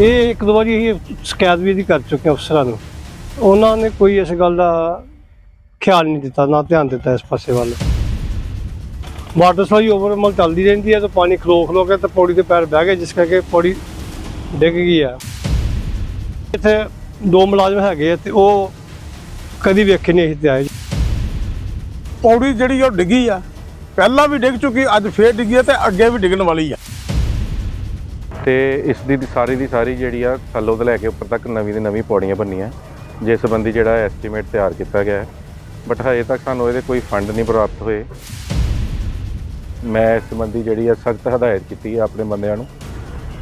ਇਹ ਇੱਕ ਦੋ ਵਾਰੀ ਅਸੀਂ ਸ਼ਿਕਾਇਤ ਵੀ ਇਹਦੀ ਕਰ ਚੁੱਕੇ ਅਫਸਰਾਂ ਨੂੰ। ਉਹਨਾਂ ਨੇ ਕੋਈ ਇਸ ਗੱਲ ਦਾ ਖਿਆਲ ਨਹੀਂ ਦਿੱਤਾ, ਨਾ ਧਿਆਨ ਦਿੱਤਾ ਇਸ ਪਾਸੇ ਵੱਲ। ਵਾਟਰ ਸਪਲਾਈ ਓਵਰਮਲ ਚੱਲਦੀ ਰਹਿੰਦੀ ਹੈ ਤਾਂ ਪਾਣੀ ਖਲੋ ਖਲੋ ਕੇ ਤੇ ਪੌੜੀ ਦੇ ਪੈਰ ਬਹਿ ਗਏ, ਜਿਸ ਕਰਕੇ ਪੌੜੀ ਡਿੱਗ ਗਈ ਆ ਇੱਥੇ ਦੋ ਮੁਲਾਜ਼ਮ ਹੈਗੇ ਆ ਤੇ ਉਹ ਕਦੀ ਵੇਖੇ ਨਹੀਂ ਇੱਥੇ ਆਏ। ਪੌੜੀ ਜਿਹੜੀ ਉਹ ਡਿੱਗੀ ਆ, ਪਹਿਲਾਂ ਵੀ ਡਿੱਗ ਚੁੱਕੀ, ਅੱਜ ਫੇਰ ਡਿੱਗੀ ਹੈ ਤੇ ਅੱਗੇ ਵੀ ਡਿੱਗਣ ਵਾਲੀ ਆ। ਤੇ ਇਸ ਦੀ ਸਾਰੀ ਦੀ ਸਾਰੀ ਜਿਹੜੀ ਆ ਥੱਲੋਂ ਤੋਂ ਲੈ ਕੇ ਉੱਪਰ ਤੱਕ ਨਵੀਂ ਦੀ ਨਵੀਂ ਪੌੜੀਆਂ ਬਣਨੀਆਂ ਜਿਸ ਸੰਬੰਧੀ ਜਿਹੜਾ ਐਸਟੀਮੇਟ ਤਿਆਰ ਕੀਤਾ ਗਿਆ ਹੈ। ਬਟ ਹਜੇ ਤੱਕ ਸਾਨੂੰ ਇਹਦੇ ਕੋਈ ਫੰਡ ਨਹੀਂ ਪ੍ਰਾਪਤ ਹੋਏ। ਮੈਂ ਇਸ ਸੰਬੰਧੀ ਜਿਹੜੀ ਆ ਸਖਤ ਹਦਾਇਤ ਕੀਤੀ ਹੈ ਆਪਣੇ ਬੰਦਿਆਂ ਨੂੰ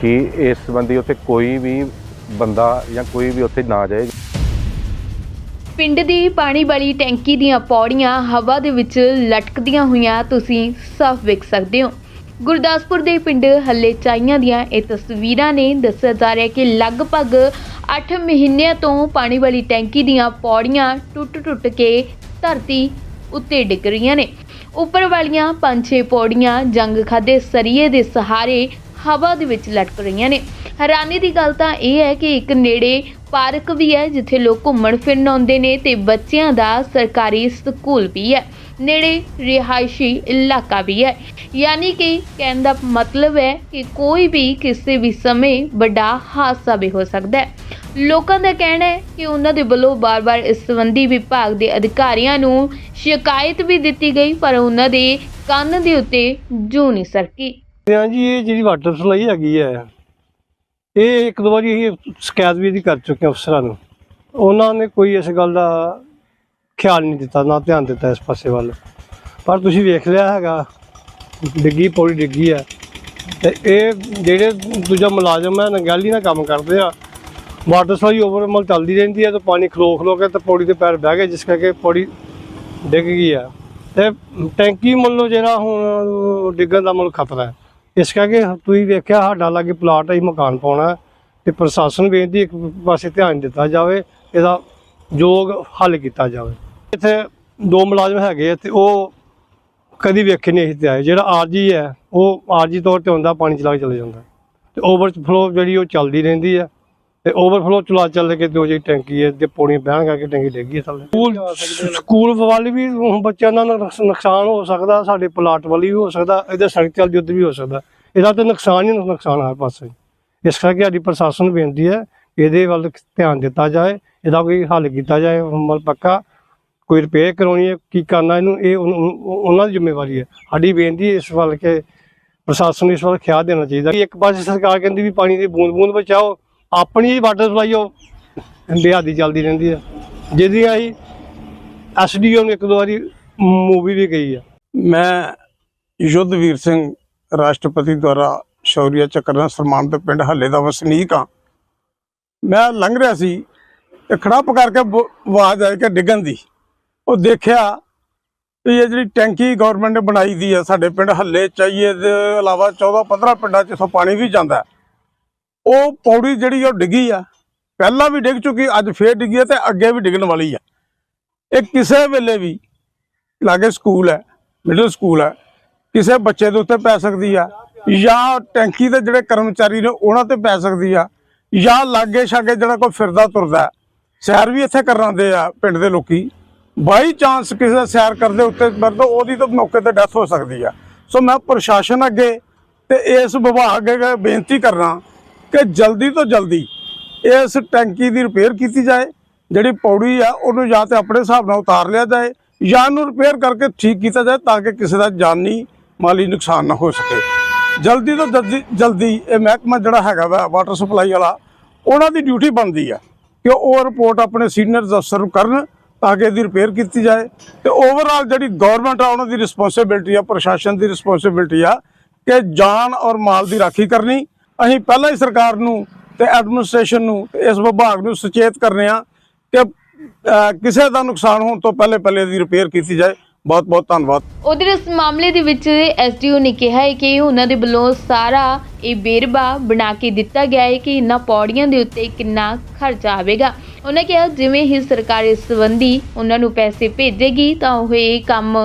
ਕਿ ਇਸ ਸੰਬੰਧੀ ਉੱਥੇ ਕੋਈ ਵੀ ਬੰਦਾ ਜਾਂ ਕੋਈ ਵੀ ਉੱਥੇ ਨਾ ਜਾਏ। ਪਿੰਡ ਦੀ ਪਾਣੀ ਵਾਲੀ ਟੈਂਕੀ ਦੀਆਂ ਪੌੜੀਆਂ ਹਵਾ ਦੇ ਵਿੱਚ ਲਟਕਦੀਆਂ ਹੋਈਆਂ ਤੁਸੀਂ ਸਾਫ਼ ਵੇਖ ਸਕਦੇ ਹੋ। ਗੁਰਦਾਸਪੁਰ ਦੇ ਪਿੰਡ ਹੱਲੇ ਚਾਈਆਂ ਦੀਆਂ ਇਹ ਤਸਵੀਰਾਂ ਨੇ ਦੱਸਿਆ ਜਾ ਰਿਹਾ ਕਿ ਲਗਭਗ 8 ਮਹੀਨਿਆਂ ਤੋਂ ਪਾਣੀ ਵਾਲੀ ਟੈਂਕੀ ਦੀਆਂ ਪੌੜੀਆਂ ਟੁੱਟ-ਟੁੱਟ ਕੇ ਧਰਤੀ ਉੱਤੇ ਡਿੱਗ ਰਹੀਆਂ ਨੇ। ਉੱਪਰ ਵਾਲੀਆਂ ਪੰਜ ਛੇ ਪੌੜੀਆਂ ਜੰਗ ਖਾਦੇ ਸਰੀਏ ਦੇ ਸਹਾਰੇ ਹਵਾ ਦੇ ਵਿੱਚ ਲਟਕ ਰਹੀਆਂ ਨੇ। ਹੈਰਾਨੀ ਦੀ ਗੱਲ ਤਾਂ ਇਹ ਹੈ ਕਿ ਇੱਕ ਨੇੜੇ ਪਾਰਕ ਵੀ ਹੈ, ਜਿੱਥੇ ਲੋਕ ਘੁੰਮਣ ਫਿਰਨ ਆਉਂਦੇ ਨੇ ਤੇ ਬੱਚਿਆਂ ਦਾ ਸਰਕਾਰੀ ਸਕੂਲ ਵੀ ਹੈ। ਨੇੜੇ ਰਿਹਾਇਸ਼ੀ ਇਲਾਕਾ ਵੀ ਹੈ। ਯਾਨੀ ਕਿ ਕਹਿਣ ਦਾ ਮਤਲਬ ਹੈ ਕਿ ਕੋਈ ਵੀ ਕਿਸੇ ਵੀ ਸਮੇਂ ਵੱਡਾ ਹਾਦਸਾ ਵੀ ਹੋ ਸਕਦਾ ਹੈ। ਲੋਕਾਂ ਦਾ ਕਹਿਣਾ ਹੈ ਕਿ ਉਹਨਾਂ ਦੇ ਵੱਲੋਂ ਬਾਰ-ਬਾਰ ਇਸ ਸੰਬੰਧੀ ਵਿਭਾਗ ਦੇ ਅਧਿਕਾਰੀਆਂ ਨੂੰ ਸ਼ਿਕਾਇਤ ਵੀ ਦਿੱਤੀ ਗਈ, ਪਰ ਉਹਨਾਂ ਦੇ ਕੰਨ ਦੇ ਉੱਤੇ ਜੂ ਨਹੀਂ ਸਰਕੀ। ਹਾਂ ਜੀ, ਇਹ ਜਿਹੜੀ ਵਾਟਰ ਸਪਲਾਈ ਹੈਗੀ ਹੈ, ਇਹ ਇੱਕ ਦੋ ਵਾਰੀ ਅਸੀਂ ਸ਼ਿਕਾਇਤ ਵੀ ਇਹਦੀ ਕਰ ਚੁੱਕੇ ਅਫਸਰਾਂ ਨੂੰ। ਉਹਨਾਂ ਨੇ ਕੋਈ ਇਸ ਗੱਲ ਦਾ ਖਿਆਲ ਨਹੀਂ ਦਿੱਤਾ, ਨਾ ਧਿਆਨ ਦਿੱਤਾ ਇਸ ਪਾਸੇ ਵੱਲ। ਪਰ ਤੁਸੀਂ ਵੇਖ ਲਿਆ ਹੈਗਾ, ਡਿੱਗੀ, ਪੌੜੀ ਡਿੱਗੀ ਹੈ। ਤੇ ਇਹ ਜਿਹੜੇ ਦੂਜਾ ਮੁਲਾਜ਼ਮ ਹੈ, ਨੰਗਾਲੀ ਨਾਲ ਕੰਮ ਕਰਦੇ ਆ, ਵਾਟਰ ਸਪਲਾਈ ਓਵਰਮਲ ਚੱਲਦੀ ਰਹਿੰਦੀ ਹੈ ਤਾਂ ਪਾਣੀ ਖਲੋ ਖਲੋ ਕੇ ਤੇ ਪੌੜੀ ਦੇ ਪੈਰ ਬਹਿ ਗਏ, ਜਿਸ ਕਰਕੇ ਪੌੜੀ ਡਿੱਗ ਗਈ ਆ ਤੇ ਟੈਂਕੀ ਮੁੱਲੋਂ ਜਿਹੜਾ ਹੁਣ ਡਿੱਗਣ ਦਾ ਮੁੱਲ ਖਤਰਾ ਹੈ। ਇਸ ਕਰਕੇ ਤੁਸੀਂ ਵੇਖਿਆ ਸਾਡਾ ਲਾਗੇ ਪਲਾਟ ਹੈ ਅਸੀਂ ਮਕਾਨ ਪਾਉਣਾ ਹੈ ਤੇ ਪ੍ਰਸ਼ਾਸਨ ਬੇਨਤੀ ਇੱਕ ਪਾਸੇ ਧਿਆਨ ਦਿੱਤਾ ਜਾਵੇ, ਇਹਦਾ ਯੋਗ ਹੱਲ ਕੀਤਾ ਜਾਵੇ। ਇੱਥੇ ਦੋ ਮੁਲਾਜ਼ਮ ਹੈਗੇ ਆ ਤੇ ਉਹ ਕਦੀ ਵੇਖੇ ਨਹੀਂ ਇੱਥੇ ਆਏ। ਜਿਹੜਾ ਆਰਜੀ ਹੈ, ਉਹ ਆਰਜੀ ਤੌਰ ਤੇ ਹੁੰਦਾ ਪਾਣੀ ਚਲਾ ਕੇ ਚਲੇ ਜਾਂਦਾ। ਤੇ ਓਵਰਫਲੋ ਜਿਹੜੀ ਉਹ ਚੱਲਦੀ ਰਹਿੰਦੀ ਹੈ। ਤੇ ਓਵਰਫਲੋ ਚਲਾ ਚੱਲ ਕੇ ਦੋ ਜਿਹੜੀ ਟੈਂਕੀ ਹੈ ਤੇ ਪੌੜੀਆਂ ਬਹਿਣ ਕਰਕੇ ਟੈਂਕੀ ਡਿੱਗੀ ਹੈ ਥੱਲੇ ਸਕੂਲ ਸਕੂਲ ਵੱਲ ਵੀ ਬੱਚਿਆਂ ਦਾ ਨੁਕਸ- ਨੁਕਸਾਨ ਹੋ ਸਕਦਾ ਸਾਡੇ ਪਲਾਟ ਵੱਲ ਵੀ ਹੋ ਸਕਦਾ ਇਹਦੇ ਸੜਕ ਚੱਲਦੀ ਉੱਧਰ ਵੀ ਹੋ ਸਕਦਾ। ਇਹਦਾ ਤਾਂ ਨੁਕਸਾਨ ਹੀ ਨੁਕਸਾਨ ਹਰ ਪਾਸੇ। ਇਸ ਕਰਕੇ ਸਾਡੀ ਪ੍ਰਸ਼ਾਸਨ ਨੂੰ ਬੇਨਤੀ ਹੈ ਇਹਦੇ ਵੱਲ ਧਿਆਨ ਦਿੱਤਾ ਜਾਏ ਇਹਦਾ ਕੋਈ ਹੱਲ ਕੀਤਾ ਜਾਏ ਮਤਲਬ ਪੱਕਾ ਕੋਈ ਰਿਪੇਅਰ ਕਰਾਉਣੀ ਹੈ ਕੀ ਕਰਨਾ ਇਹਨੂੰ ਇਹ ਉਹਨਾਂ ਦੀ ਜ਼ਿੰਮੇਵਾਰੀ ਹੈ। ਸਾਡੀ ਬੇਨਤੀ ਹੈ ਇਸ ਵੱਲ ਕਿ ਪ੍ਰਸ਼ਾਸਨ ਨੂੰ ਇਸ ਵੱਲ ਖਿਆਲ ਦੇਣਾ ਚਾਹੀਦਾ। ਕਿ ਇੱਕ ਪਾਸੇ ਸਰਕਾਰ ਕਹਿੰਦੀ ਵੀ ਪਾਣੀ ਦੀ ਬੂੰਦ ਬੂੰਦ ਬਚਾਓ ਆਪਣੀ ਵਾਟਰ ਸਪਲਾਈ ਉਹ ਬੇਹੱਦੀ ਚੱਲਦੀ ਰਹਿੰਦੀ ਹੈ ਜਿਹਦੀ ਆਈ ਐਸਡੀਓ ਨੂੰ ਇੱਕ ਦੋ ਵਾਰੀ ਮੂਵੀ ਵੀ ਗਈ ਆ। ਮੈਂ ਯੁੱਧਵੀਰ ਸਿੰਘ ਰਾਸ਼ਟਰਪਤੀ ਦੁਆਰਾ ਸ਼ੌਰੀਆ ਚੱਕਰ ਨਾਲ ਸਨਮਾਨਿਤ ਪਿੰਡ ਹੱਲੇ ਦਾ ਵਸਨੀਕ ਹਾਂ। ਮੈਂ ਲੰਘ ਰਿਹਾ ਸੀ ਤੇ ਖੜੱਪ ਕਰਕੇ ਆਵਾਜ਼ ਆਈ ਕਿ ਡਿੱਗਣ ਦੀ। ਉਹ ਦੇਖਿਆ ਵੀ ਇਹ ਜਿਹੜੀ ਟੈਂਕੀ ਗਵਰਨਮੈਂਟ ਨੇ ਬਣਾਈ ਦੀ ਆ, ਸਾਡੇ ਪਿੰਡ ਹੱਲੇ ਚਾਹੀਏ ਦੇ ਇਲਾਵਾ 14 15 ਪਿੰਡਾਂ 'ਚ ਇਥੋਂ ਪਾਣੀ ਵੀ ਜਾਂਦਾ। ਉਹ ਪੌੜੀ ਜਿਹੜੀ ਉਹ ਡਿੱਗੀ ਆ। ਪਹਿਲਾਂ ਵੀ ਡਿੱਗ ਚੁੱਕੀ, ਅੱਜ ਫੇਰ ਡਿੱਗੀ ਹੈ ਤੇ ਅੱਗੇ ਵੀ ਡਿੱਗਣ ਵਾਲੀ ਆ। ਇਹ ਕਿਸੇ ਵੇਲੇ ਵੀ ਲਾਗੇ ਸਕੂਲ ਹੈ ਮਿਡਲ ਸਕੂਲ ਹੈ ਕਿਸੇ ਬੱਚੇ ਦੇ ਉੱਤੇ ਪੈ ਸਕਦੀ ਆ, ਜਾਂ ਟੈਂਕੀ ਦੇ ਜਿਹੜੇ ਕਰਮਚਾਰੀ ਨੇ ਉਹਨਾਂ ਤੇ ਪੈ ਸਕਦੀ ਆ, ਜਾਂ ਲਾਗੇ ਛਾਗੇ ਜਿਹੜਾ ਕੋਈ ਫਿਰਦਾ ਤੁਰਦਾ। ਸੈਰ ਵੀ ਇੱਥੇ ਕਰਨ ਆਉਂਦੇ ਆ ਪਿੰਡ ਦੇ ਲੋਕੀ। ਬਾਈ ਚਾਂਸ ਕਿਸੇ ਸੈਰ ਕਰਦੇ ਉੱਤੇ ਮਰਦ, ਉਹਦੀ ਤਾਂ ਮੌਕੇ ਤੇ ਡੈਥ ਹੋ ਸਕਦੀ ਆ। ਸੋ ਮੈਂ ਪ੍ਰਸ਼ਾਸਨ ਅੱਗੇ ਤੇ ਇਸ ਵਿਭਾਗ ਅੱਗੇ ਬੇਨਤੀ ਕਰਨਾ ਕਿ ਜਲਦੀ ਤੋਂ ਜਲਦੀ ਇਸ ਟੈਂਕੀ ਦੀ ਰਿਪੇਅਰ ਕੀਤੀ ਜਾਏ, ਜਿਹੜੀ ਪੌੜੀ ਆ, ਉਹਨੂੰ ਜਾਂ ਤੇ ਆਪਣੇ ਹਿਸਾਬ ਨਾਲ ਉਤਾਰ ਲਿਆ ਜਾਏ ਜਾਂ ਉਹਨੂੰ ਰਿਪੇਅਰ ਕਰਕੇ ਠੀਕ ਕੀਤਾ ਜਾਏ ਤਾਂ ਕਿ ਕਿਸੇ ਦਾ ਜਾਨੀ ਮਾਲੀ ਨੁਕਸਾਨ ਨਾ ਹੋ ਸਕੇ। ਜਲਦੀ ਤੋਂ ਜਲਦੀ ਜਲਦੀ ਇਹ ਮਹਿਕਮਾ ਜਿਹੜਾ ਹੈਗਾ ਵਾ ਵਾਟਰ ਸਪਲਾਈ ਵਾਲਾ, ਉਹਨਾਂ ਦੀ ਡਿਊਟੀ ਬਣਦੀ ਆ ਕਿ ਉਹ ਰਿਪੋਰਟ ਆਪਣੇ ਸੀਨੀਅਰ ਅਫਸਰ ਨੂੰ ਕਰਨ ਤਾਂ ਕਿ ਇਹਦੀ ਰਿਪੇਅਰ ਕੀਤੀ ਜਾਏ ਤੇ ਓਵਰਆਲ ਜਿਹੜੀ ਗਵਰਨਮੈਂਟ ਆ, ਉਹਨਾਂ ਦੀ ਰਿਸਪੌਂਸਿਬਿਲਟੀ ਆ, ਪ੍ਰਸ਼ਾਸਨ ਦੀ ਰਿਸਪੌਂਸਿਬਿਲਟੀ ਆ ਕਿ ਜਾਨ ਔਰ ਮਾਲ ਦੀ ਰਾਖੀ ਕਰਨੀ ਅਸੀਂ ਪਹਿਲਾਂ ਹੀ ਸਰਕਾਰ ਨੂੰ ਤੇ ਐਡਮਿਨਿਸਟ੍ਰੇਸ਼ਨ ਨੂੰ ਇਸ ਵਿਭਾਗ ਨੂੰ ਸੁਚੇਤ ਕਰਨੇ ਆ ਕਿ ਕਿਸੇ ਦਾ ਨੁਕਸਾਨ ਹੋਣ ਤੋਂ ਪਹਿਲੇ ਪਹਿਲੇ ਇਹਦੀ ਰਿਪੇਅਰ ਕੀਤੀ ਜਾਏ। ਬਹੁਤ ਬਹੁਤ ਧੰਨਵਾਦ। ਉਧਰ ਇਸ ਮਾਮਲੇ ਦੇ ਵਿੱਚ ਐਸਡੀਓ ਨੇ ਕਿਹਾ ਹੈ ਕਿ ਉਹਨਾਂ ਦੇ ਵੱਲੋਂ ਸਾਰਾ ਇਹ ਬੇਰਬਾ ਬਣਾ ਕੇ ਦਿੱਤਾ ਗਿਆ ਹੈ ਕਿ ਇਹਨਾਂ ਪੌੜੀਆਂ ਦੇ ਉੱਤੇ ਕਿੰਨਾ ਖਰਚਾ ਆਵੇਗਾ। ਉਹਨਾਂ ਕਿਹਾ ਜਿਵੇਂ ਹੀ ਸਰਕਾਰ ਇਸ ਸੰਬੰਧੀ ਉਹਨਾਂ ਨੂੰ ਪੈਸੇ ਭੇਜੇਗੀ ਤਾਂ ਉਹ ਇਹ ਕੰਮ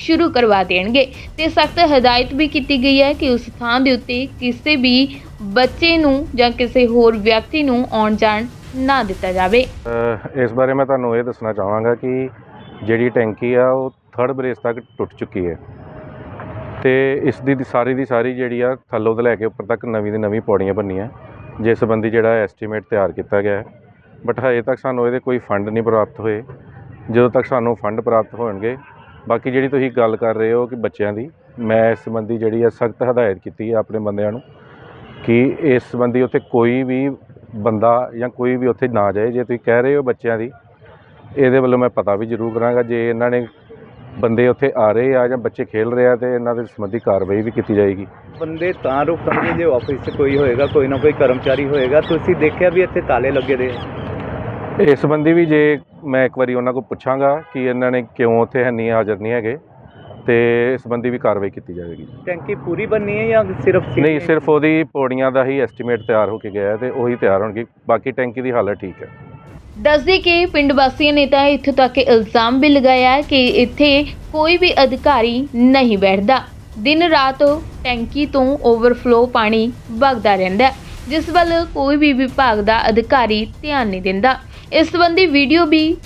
ਸ਼ੁਰੂ ਕਰਵਾ ਦੇਣਗੇ। ਤੇ ਸਖਤ ਹਦਾਇਤ ਵੀ ਕੀਤੀ ਗਈ ਹੈ ਕਿ ਉਸ ਥਾਂ ਦੇ ਉੱਤੇ ਕਿਸੇ ਵੀ ਬੱਚੇ ਨੂੰ ਜਾਂ ਕਿਸੇ ਹੋਰ ਵਿਅਕਤੀ ਨੂੰ ਆਉਣ ਜਾਣ ਨਾ ਦਿੱਤਾ ਜਾਵੇ। ਇਸ ਬਾਰੇ ਮੈਂ ਤੁਹਾਨੂੰ ਇਹ ਦੱਸਣਾ ਚਾਹਾਂਗਾ ਕਿ ਜਿਹੜੀ ਟੈਂਕੀ ਆ, ਉਹ ਥਰਡ ਬਰੇਸ ਤੱਕ ਟੁੱਟ ਚੁੱਕੀ ਹੈ। ਤੇ ਇਸ ਦੀ ਦੀ ਸਾਰੀ ਦੀ ਸਾਰੀ ਜਿਹੜੀ ਆ, ਥੱਲੋਂ ਤੋਂ ਲੈ ਕੇ ਉੱਪਰ ਤੱਕ ਨਵੀਂ ਦੀ ਨਵੀਂ ਪੌੜੀਆਂ ਬਣਨੀਆਂ ਜਿਸ ਸੰਬੰਧੀ ਜਿਹੜਾ ਐਸਟੀਮੇਟ ਤਿਆਰ ਕੀਤਾ ਗਿਆ ਹੈ। ਬਟ ਹਜੇ ਤੱਕ ਸਾਨੂੰ ਇਹਦੇ ਕੋਈ ਫੰਡ ਨਹੀਂ ਪ੍ਰਾਪਤ ਹੋਏ। ਜਦੋਂ ਤੱਕ ਸਾਨੂੰ ਫੰਡ ਪ੍ਰਾਪਤ ਹੋਣਗੇ ਬਾਕੀ ਜਿਹੜੀ ਤੁਸੀਂ ਗੱਲ ਕਰ ਰਹੇ ਹੋ ਕਿ ਬੱਚਿਆਂ ਦੀ, ਮੈਂ ਇਸ ਸੰਬੰਧੀ ਜਿਹੜੀ ਆ ਸਖਤ ਹਦਾਇਤ ਕੀਤੀ ਹੈ ਆਪਣੇ ਬੰਦਿਆਂ ਨੂੰ ਕਿ ਇਸ ਸੰਬੰਧੀ ਉੱਥੇ ਕੋਈ ਵੀ ਬੰਦਾ ਜਾਂ ਕੋਈ ਵੀ ਉੱਥੇ ਨਾ ਜਾਏ। ਜੇ ਤੁਸੀਂ ਕਹਿ ਰਹੇ ਹੋ ਬੱਚਿਆਂ ਦੀ, ਇਹਦੇ ਵੱਲੋਂ ਮੈਂ ਪਤਾ ਵੀ ਜ਼ਰੂਰ ਕਰਾਂਗਾ। ਜੇ ਇਹਨਾਂ ਨੇ ਬੰਦੇ ਉੱਥੇ ਆ ਰਹੇ ਆ ਜਾਂ ਬੱਚੇ ਖੇਲ ਰਹੇ ਆ ਤੇ ਇਹਨਾਂ ਦੇ ਸੰਬੰਧੀ ਕਾਰਵਾਈ ਵੀ ਕੀਤੀ ਜਾਏਗੀ। ਬੰਦੇ ਤਾਂ ਰੁਕਣਗੇ ਜੇ ਆਫਿਸ 'ਚ ਕੋਈ ਹੋਏਗਾ, ਕੋਈ ਨਾ ਕੋਈ ਕਰਮਚਾਰੀ ਹੋਏਗਾ। ਤੁਸੀਂ ਦੇਖਿਆ ਵੀ ਇੱਥੇ ਤਾਲੇ ਲੱਗੇ ਦੇ ਆ। ਇਸ ਸੰਬੰਧੀ ਵੀ ਜੇ ਮੈਂ ਇੱਕ ਵਾਰੀ ਉਹਨਾਂ ਕੋਲ ਪੁੱਛਾਂਗਾ ਕਿ ਇਹਨਾਂ ਨੇ ਕਿਉਂ ਉੱਥੇ ਹੈ ਨਹੀਂ ਹਾਜ਼ਰ ਨਹੀਂ ਹੈਗੇ ਤੇ ਇਸ ਸੰਬੰਧੀ ਵੀ ਕਾਰਵਾਈ ਕੀਤੀ ਜਾਵੇਗੀ। ਟੈਂਕੀ ਪੂਰੀ ਬੰਨੀ ਹੈ ਜਾਂ ਸਿਰਫ ਨਹੀਂ? ਸਿਰਫ ਉਹਦੀ ਪੌੜੀਆਂ ਦਾ ਹੀ ਐਸਟੀਮੇਟ ਤਿਆਰ ਹੋ ਕੇ ਗਿਆ ਹੈ ਤੇ ਉਹੀ ਤਿਆਰ ਹੋਣਗੀ। ਬਾਕੀ ਟੈਂਕੀ ਦੀ ਹਾਲਤ ਠੀਕ ਹੈ। ਦੱਸਦੇ ਕਿ ਪਿੰਡ ਵਾਸੀਆਂ ਨੇ ਤਾਂ ਇੱਥੋਂ ਤੱਕ ਇਲਜ਼ਾਮ ਵੀ ਲਗਾਇਆ ਹੈ ਕਿ ਇੱਥੇ ਕੋਈ ਵੀ ਅਧਿਕਾਰੀ ਨਹੀਂ ਬੈਠਦਾ। ਦਿਨ ਰਾਤ ਟੈਂਕੀ ਤੋਂ ਓਵਰਫਲੋ ਪਾਣੀ ਵਗਦਾ ਰਹਿੰਦਾ ਹੈ, ਜਿਸ ਵੱਲ ਕੋਈ ਵੀ ਵਿਭਾਗ ਦਾ ਅਧਿਕਾਰੀ ਧਿਆਨ ਨਹੀਂ ਦਿੰਦਾ। ਇਸ ਸੰਬੰਧੀ ਵੀਡੀਓ ਵੀ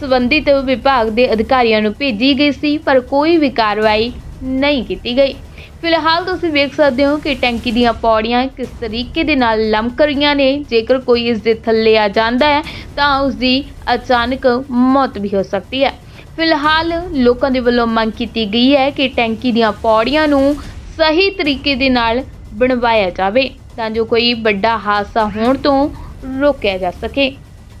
ਸੰਬੰਧਿਤ ਵਿਭਾਗ ਦੇ ਅਧਿਕਾਰੀਆਂ ਨੂੰ ਭੇਜੀ ਗਈ ਸੀ, ਪਰ ਕੋਈ ਵੀ ਕਾਰਵਾਈ ਨਹੀਂ ਕੀਤੀ ਗਈ। ਫਿਲਹਾਲ ਤੁਸੀਂ ਵੇਖ ਸਕਦੇ ਹੋ ਕਿ ਟੈਂਕੀ ਦੀਆਂ ਪੌੜੀਆਂ ਕਿਸ ਤਰੀਕੇ ਦੇ ਨਾਲ ਲਮਕ ਰਹੀਆਂ ਨੇ। ਜੇਕਰ ਕੋਈ ਇਸ ਦੇ ਥੱਲੇ ਆ ਜਾਂਦਾ ਹੈ, ਤਾਂ ਉਸ ਦੀ ਅਚਾਨਕ ਮੌਤ ਵੀ ਹੋ ਸਕਦੀ ਹੈ। ਫਿਲਹਾਲ ਲੋਕਾਂ ਦੇ ਵੱਲੋਂ ਮੰਗ ਕੀਤੀ ਗਈ ਹੈ ਕਿ ਟੈਂਕੀ ਦੀਆਂ ਪੌੜੀਆਂ ਨੂੰ ਸਹੀ ਤਰੀਕੇ ਦੇ ਨਾਲ ਬਣਵਾਇਆ ਜਾਵੇ, ਤਾਂ ਜੋ ਕੋਈ ਵੱਡਾ ਹਾਦਸਾ ਹੋਣ ਤੋਂ ਰੋਕਿਆ ਜਾ ਸਕੇ।